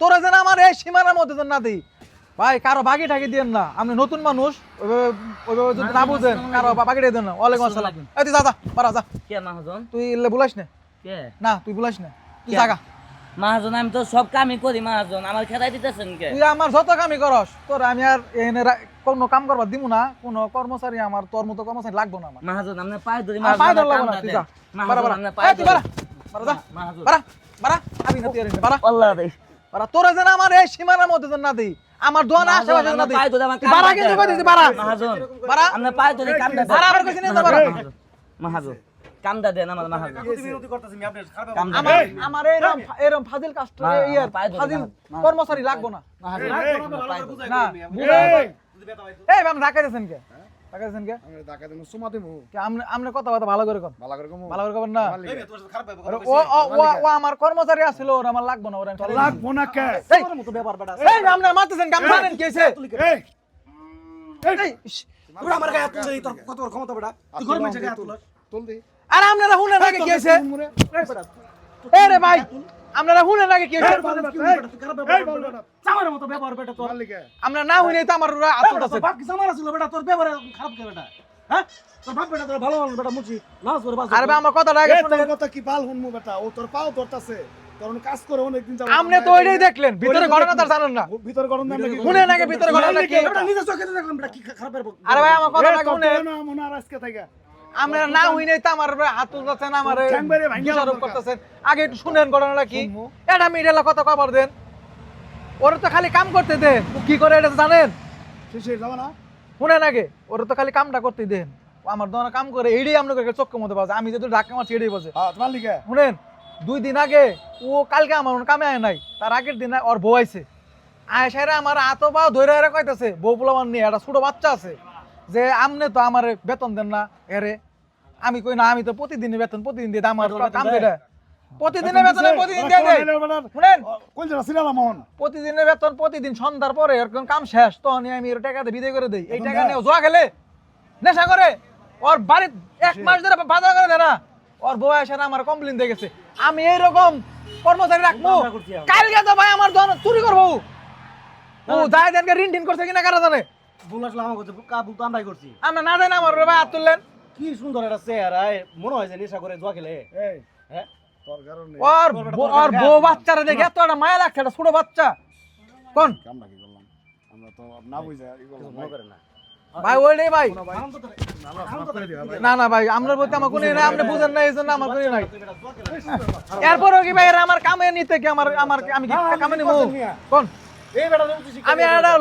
তোরা যেন আমার এই সীমানার মধ্যে যেন না দিই। ভাই কারও বাকি ঠাকি দিয়েন না। আপনি নতুন মানুষ ওইভাবে ওইভাবে যদি না বুঝেন কারও বাকি দেন না। ওয়ালাইকুম আসসালাম এই তুই যা যা বাড়া যা। কে মাহাজন? তুই ইল্লে বুলাইস না। কে? না তুই বুলাইস না। তুই? জাগা। মাহাজন আমি তো সব কামই করি মাহাজন। আমার খেতাই দিতেছেন কে? তুই আমার যত কামই করস তোর আমি আর এনে কোনো কাম করবার দিব না। কোনো কর্মচারী আমার তোর মতো কর্মচারী লাগবো না আমার। মাহাজন আপনি পায়ে ধরি আমার পায়ে ধর লাগবো না তুই যা। বাড়া বাড়া এই তুই বাড়া বাড়া যা। মাহাজন। বাড়া বাড়া আমি না তিয়ারি বাড়া। আল্লাহ দেই বাড়া তোরা যেন আমার এই সীমানার মধ্যে যেন না দিই আমার দোয়ান মাহাজন, আশেপাশে না আমার দিই। পায়ে ধরে আমার তুই বাড়া কিন্তু কই দিছি বাড়া? মাহাজন বাড়া? আপনি পায়ে ধরে কামটা দেন বাড়া আবার কইছিস না বাড়া। মাহাজন কামটা দেন আমার মাহাজন। কামটা আমার দেন। আমার এরকম এরকম ফাজিল কাস্টমার মা- ইয়ার ফাজিল। কর্মচারী লাগবো না। বুঝা এই কে? ঢাকা দিয়েছেন কে? আমি ঢাকা দিমু সুমা দিমু কে আপনি আপনি কথা কথা ভালো করে কর ভালো করে কমু। ভালো করে করবেন না? আরে ও ও ও- ও আমার কর্মচারী আছিল ওর আমার লাগবো না ওর। লাগবো না কে? এই এই মারতেছেন জানেন এই এই। আমার গায়ে তোর কত ক্ষমতা বেটা? তুই ঘর মেছে গায়ে তুল। তুল। দি আরে আপনারা শুনেন নাকি কি এই রে ভাই। আপনারা শুনেন নাকি কি হইছে মতো ব্যবহার বেটা তোর। আমরা না হইনি তো আমার আসল আছে। বাপ কি চামার ছিল বেটা? তোর ব্যবহার খারাপ কে বেটা? হ্যাঁ? তোর বাপ বেটা তোর ভালো মানুষ বেটা মুচি নামাজ করে বাস আরে আমার কথাটা আগে তোর কথা কি বাল হুনমু বেটা? ও তোর পাও ধরতাছে। অনেক কাজ করে অনেক দিন আপনি তো ওইটাই দেখলেন। ভিতরে ঘটনা তার জানেন না। ভিতর নাকি? ভিতরে ঘটনা কি? বেটা নিজে চোখে দেখলাম বেটা কি খারাপ আরে ভাই আমার কথাটা আগে শুনেন না মনে আর আজকে থেকে। আমরা না হইনি তো আমার হাত তুলতেছেন আমার দরকার। করতেছেন আগে একটু শুনেন ঘটনাটা কি। এটা মিডিয়ালে কথা কবার দেন ওরা তো খালি কাম করতে দেন কি করে এটা জানেন শুনেন আগে ওরা তো খালি কামটা করতে দেন আমার দোকানে কাম করে এইটাই আপনাকে চক্কর মধ্যে বাজে আমি যেহেতু ঢাকা মারছি এটাই বাজে হ্যাঁ শুনেন দুই দিন আগে ও কালকে আমার মনে কামে আয় নাই তার আগের দিন ওর বউ আইছে আয়সারে আমার আতো বা ধরে কইতেছে বউ পোলামান নিয়ে একটা ছোট বাচ্চা আছে যে আমনে তো আমার বেতন দেন না এরে। আমি কই না আমি তো প্রতিদিনই বেতন প্রতিদিন দিয়ে দিই, আমার কাম দেয়। প্রতিদিনের বেতন প্রতিদিন দিয়ে দেই শুনেন? কোন জায়গা সিরালা মোহন প্রতিদিনের বেতন প্রতিদিন সন্ধ্যার পরে এরকম কাম শেষ তখন আমি এর টাকাতে বিদায় করে দেই। এই টাকা নিয়ে জোয়া খেলে? নেশা করে? ওর বাড়ি এক মাস ধরে বাজার করে দেয় না ওর বউ এসে আমার কমপ্লেন দিয়ে গেছে। আমি এইরকম কর্মচারী রাখব? কালকে তো ভাই আমার দোকান চুরি করব। ও দায় দেনকে ঋণ টিন করছে কিনা কারা জানে? ভুল আসলে আমার করছে ভুল তো আমরাই করছি। আমরা না জানি আমার ভাই হাত তুললেন। কি সুন্দর একটা চেহারা মনে হয় যে নেশা করে জুয়া খেলে। হ্যাঁ ওর তোর বেটা বউ- তোর ওর বউ বাচ্চারা দেখে এত একটা মায়া লাগছে একটা ছোট বাচ্চা। কোন? আমরা কি করলাম? আমরা তো না বুঝা মনে করে না। ভাই। আমরা মাফ করে দিবা ভাই। না না ভাই আমরা বলতে আমার কোনো না আপনি বুঝেন না। এই জন্য আমার কোনো নাই। এরপরও কি ভাই আমার কামে নিতে কি আমার আমার আমি কি কামে নিব? কোন? আমি একটা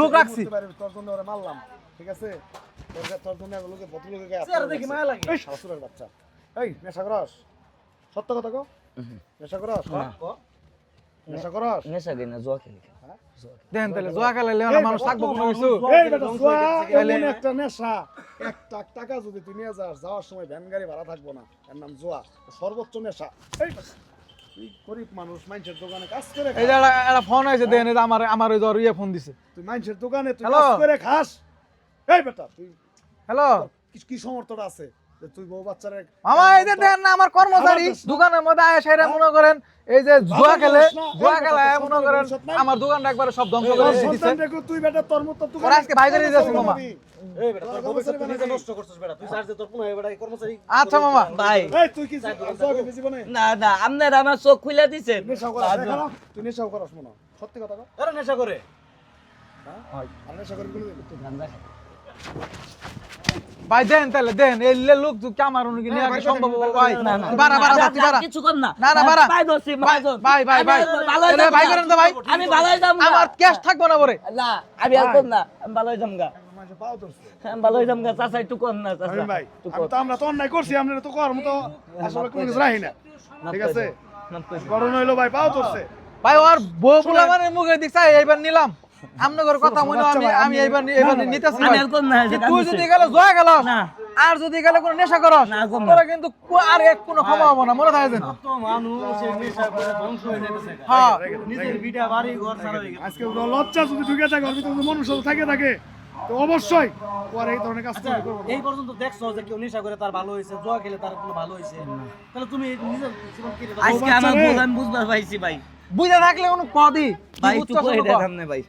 লোক রাখছি। তোর জন্য ওরে মারলাম ঠিক আছে? তোর জন্য লোকে ভদ্র গায়ে হাত চেহারা তুলে দেখি মায়া লাগে। শাশুড়ের বাচ্চা। এই নেশা করস। সত্য কথা কো নেশা করস? নেশা করস? নেশা দিন না জোয়া খেলি। দেন তাহলে জোয়া খেলাইলে আমার মানুষ থাকব কোনো কিছু। এই বেটা জুয়া এমন একটা নেশা। এক লাখ টাকা যদি তুই নিয়ে যাস যাওয়ার সময় ভ্যান গাড়ি ভাড়া থাকব না। এর নাম জুয়া। সর্বোচ্চ নেশা। এই গরিব মানুষ মানুষের দোকানে কাজ করে এই যে একটা- একটা ফোন আছে দেন যে আমার আমার ওই যে ইয়ে ফোন দিছে। তুই মানুষের দোকানে তুই। কাজ করে খাস। এই বেটা তুই হ্যালো কি- কি সমর্থটা আছে? তুই বউ বাচ্চারে মামা এই যে দেন না আমার কর্মচারী। দোকানের মধ্যে আয় সেরা মনে করেন এই যে জুয়া খেলে জুয়া খেলে মনে করেন আমার দোকানটা একবারে সব ধ্বংস করে দেখো তুই বেটা তোর মতো দোকানে- ওরা আজকে ভাইজারি যাচ্ছে মামা। এই বেটা তোর ভবিষ্যৎ তুই নিজে নষ্ট করছিস বেটা তুই চার্জ তোর পুনঃ বেটা কর্মচারী আচ্ছা মামা। ভাই। এই তুই কি জগে না না আপনার আমার চোখ খুলে দিছেন করাস তুই নেশাও করাস মনে সত্যি কথা কর এরা নেশা করে। আর নেশা করে বলে দিবি। ভাই দেন তাহলে দেন। এই লে লোক তুই কামার উনি নিয়ে আগে সম্ভব ভাই না, না। তুই বাড়া বাড়া তুই বাড়া কিছু কর না। না, না, ধরছি মহাজন ভাই, ভাই, ভাই। ভালো এলে ভাই করেন তো ভাই। আমি ভালোই যাম গা। আমার ক্যাশ থাকব না পরে। না আমি আর কর না আমি ভালোই যাম গা। যাম গা চাচা একটু কর না চাচা। ভাই। তো আমরা তো অন্যায় করছি আমরা তো কর মতো আসলে কোনো কিছু রাখি না। ঠিক আছে? দাও, মাফ করে দাও। গরম হইল ভাই পাও ভাই ওর বউ পোলা মানে মুখে দিকছা এইবার নিলাম। আপনাদের কথা মনে আমি আমি এইবার এইবার নিতেছি তুই যদি গেলে জয়া গেল না। আর যদি গেলে কোনো নেশা না। তোরা কিন্তু আর এক কোনো ক্ষমা হব না মনে থাকে যেন। কত মানুষ এই নেশা করে ধ্বংস হয়ে হ্যাঁ। নিজের বিটা বাড়ি ঘর সারা গেছে। আজকে লজ্জা যদি ঢুকে থাকে ওর মনুষ্য থাকে থাকে। অবশ্যই পরে এই ধরনের কাজ আচ্ছা। এই পর্যন্ত দেখছ যে কেউ নেশা করে তার ভালো হয়েছে জোয়া খেলে তার কোনো ভালো হয়েছে? তাহলে তুমি নিজের জীবন কি আজকে আমার আমি বুঝতে পারছি ভাই। বুঝে থাকলে কোনো কদি ভাই করে দেখাম না ভাই।